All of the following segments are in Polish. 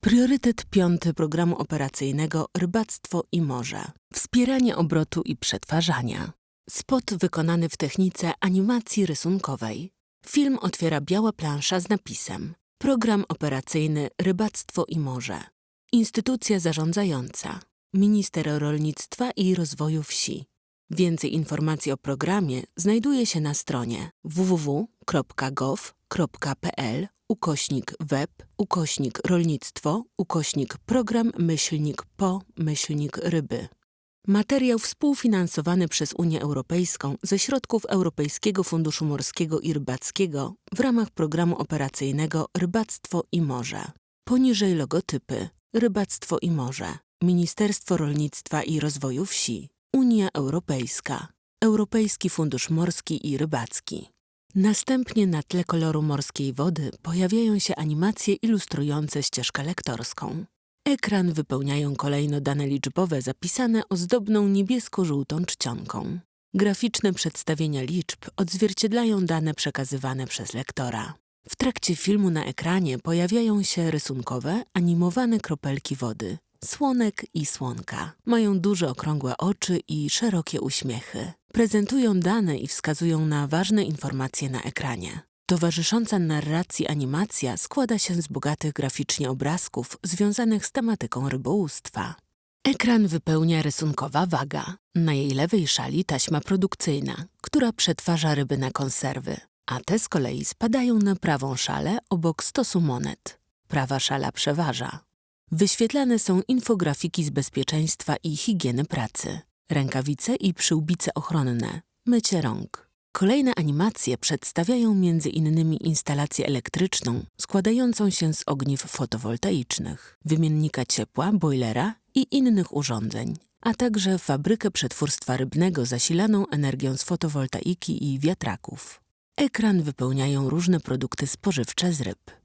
Priorytet piąty programu operacyjnego Rybactwo i Morze. Wspieranie obrotu i przetwarzania. Spot wykonany w technice animacji rysunkowej. Film otwiera biała plansza z napisem Program operacyjny Rybactwo i Morze. Instytucja zarządzająca. Minister Rolnictwa i Rozwoju Wsi. Więcej informacji o programie znajduje się na stronie www.gov.pl ukośnik web ukośnik rolnictwo ukośnik program myślnik po myślnik ryby. Materiał współfinansowany przez Unię Europejską ze środków Europejskiego Funduszu Morskiego i Rybackiego w ramach programu operacyjnego Rybactwo i Morze. Poniżej logotypy Rybactwo i Morze. Ministerstwo Rolnictwa i Rozwoju Wsi. Unia Europejska. Europejski Fundusz Morski i Rybacki. Następnie na tle koloru morskiej wody pojawiają się animacje ilustrujące ścieżkę lektorską. Ekran wypełniają kolejno dane liczbowe zapisane ozdobną niebiesko-żółtą czcionką. Graficzne przedstawienia liczb odzwierciedlają dane przekazywane przez lektora. W trakcie filmu na ekranie pojawiają się rysunkowe, animowane kropelki wody, słonek i słonka. Mają duże okrągłe oczy i szerokie uśmiechy. Prezentują dane i wskazują na ważne informacje na ekranie. Towarzysząca narracji animacja składa się z bogatych graficznie obrazków związanych z tematyką rybołówstwa. Ekran wypełnia rysunkowa waga. Na jej lewej szali taśma produkcyjna, która przetwarza ryby na konserwy, a te z kolei spadają na prawą szalę obok stosu monet. Prawa szala przeważa. Wyświetlane są infografiki z bezpieczeństwa i higieny pracy, rękawice i przyłbice ochronne, mycie rąk. Kolejne animacje przedstawiają m.in. instalację elektryczną składającą się z ogniw fotowoltaicznych, wymiennika ciepła, bojlera i innych urządzeń, a także fabrykę przetwórstwa rybnego zasilaną energią z fotowoltaiki i wiatraków. Ekran wypełniają różne produkty spożywcze z ryb.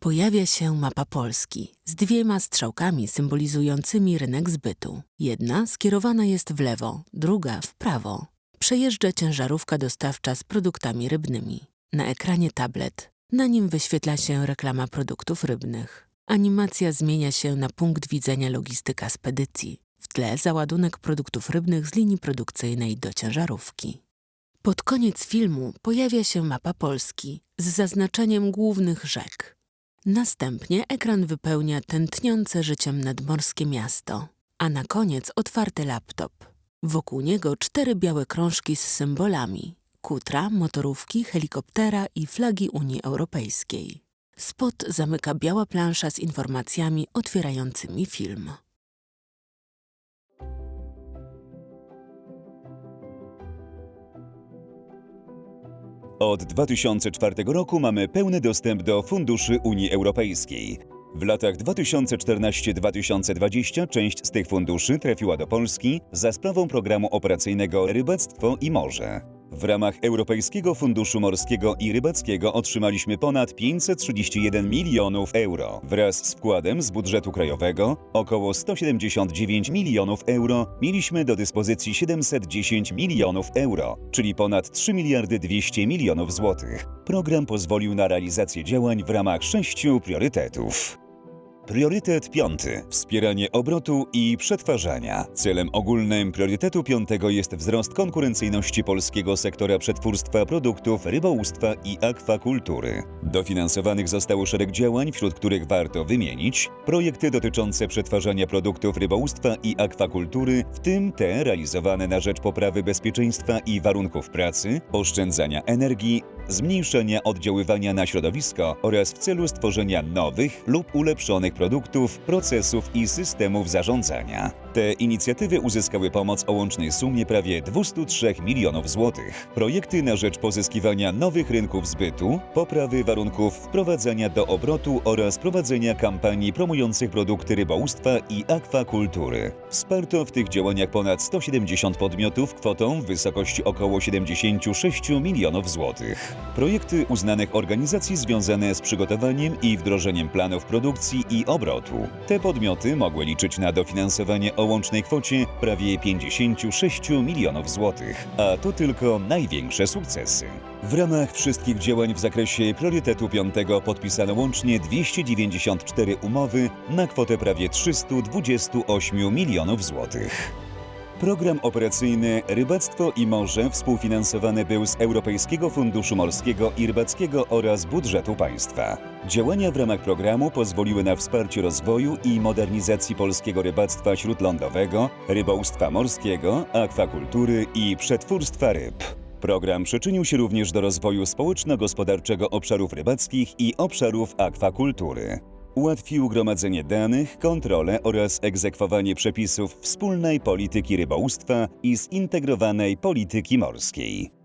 Pojawia się mapa Polski z dwiema strzałkami symbolizującymi rynek zbytu. Jedna skierowana jest w lewo, druga w prawo. Przejeżdża ciężarówka dostawcza z produktami rybnymi. Na ekranie tablet. Na nim wyświetla się reklama produktów rybnych. Animacja zmienia się na punkt widzenia logistyka spedycji. W tle załadunek produktów rybnych z linii produkcyjnej do ciężarówki. Pod koniec filmu pojawia się mapa Polski z zaznaczeniem głównych rzek. Następnie ekran wypełnia tętniące życiem nadmorskie miasto, a na koniec otwarty laptop. Wokół niego cztery białe krążki z symbolami: kutra, motorówki, helikoptera i flagi Unii Europejskiej. Spot zamyka biała plansza z informacjami otwierającymi film. Od 2004 roku mamy pełny dostęp do funduszy Unii Europejskiej. W latach 2014-2020 część z tych funduszy trafiła do Polski za sprawą programu operacyjnego Rybactwo i Morze. W ramach Europejskiego Funduszu Morskiego i Rybackiego otrzymaliśmy ponad 531 milionów euro. Wraz z wkładem z budżetu krajowego około 179 milionów euro mieliśmy do dyspozycji 710 milionów euro, czyli ponad 3 miliardy 200 milionów złotych. Program pozwolił na realizację działań w ramach sześciu priorytetów. Priorytet piąty. Wspieranie obrotu i przetwarzania. Celem ogólnym priorytetu piątego jest wzrost konkurencyjności polskiego sektora przetwórstwa produktów rybołówstwa i akwakultury. Dofinansowanych zostało szereg działań, wśród których warto wymienić projekty dotyczące przetwarzania produktów rybołówstwa i akwakultury, w tym te realizowane na rzecz poprawy bezpieczeństwa i warunków pracy, oszczędzania energii, zmniejszenia oddziaływania na środowisko oraz w celu stworzenia nowych lub ulepszonych produktów, procesów i systemów zarządzania. Te inicjatywy uzyskały pomoc o łącznej sumie prawie 203 milionów złotych. Projekty na rzecz pozyskiwania nowych rynków zbytu, poprawy warunków wprowadzania do obrotu oraz prowadzenia kampanii promujących produkty rybołówstwa i akwakultury. Wsparto w tych działaniach ponad 170 podmiotów kwotą w wysokości około 76 milionów złotych. Projekty uznanych organizacji związane z przygotowaniem i wdrożeniem planów produkcji i obrotu. Te podmioty mogły liczyć na dofinansowanie o łącznej kwocie prawie 56 milionów złotych. A to tylko największe sukcesy. W ramach wszystkich działań w zakresie priorytetu 5 podpisano łącznie 294 umowy na kwotę prawie 328 milionów złotych. Program operacyjny Rybactwo i Morze współfinansowany był z Europejskiego Funduszu Morskiego i Rybackiego oraz budżetu państwa. Działania w ramach programu pozwoliły na wsparcie rozwoju i modernizacji polskiego rybactwa śródlądowego, rybołówstwa morskiego, akwakultury i przetwórstwa ryb. Program przyczynił się również do rozwoju społeczno-gospodarczego obszarów rybackich i obszarów akwakultury. Ułatwił gromadzenie danych, kontrolę oraz egzekwowanie przepisów wspólnej polityki rybołówstwa i zintegrowanej polityki morskiej.